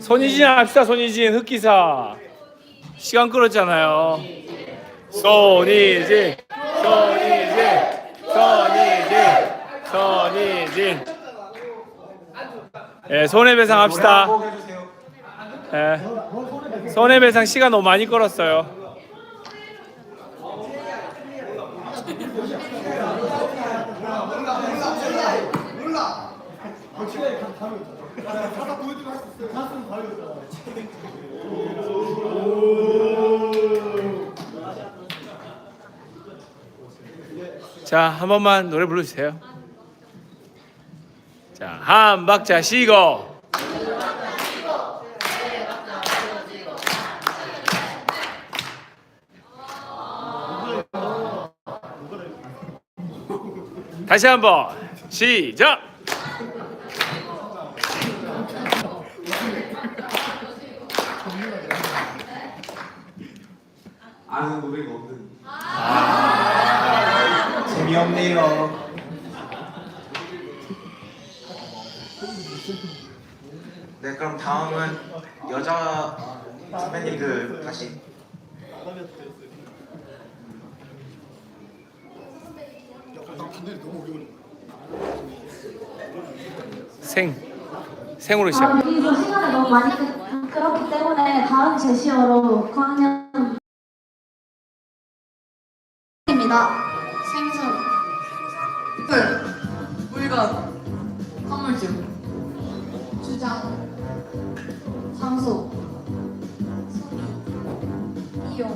손희진 합시다 손희진. 흑기사. 시간 끌었잖아요. 손희진. 손희진. 손희진. 손희진. 예 손해배상 합시다. 예. 손해배상 시간 너무 많이 끌었어요 자, 한 번만 노래 불러주세요. 자, 한 박자 쉬고. 다시 한번 시작. 아는 노래가 없는. 재미없네요. 네, 그럼 다음은 여자 선배님들 다시. 생 생으로 아, 시작. 여기서 시간이 너무 많이 끄- 끌었기 때문에 다음 제시어로 9학년 입니다. 생선 풀 물건 건물주 주장. 상소. 소리 이용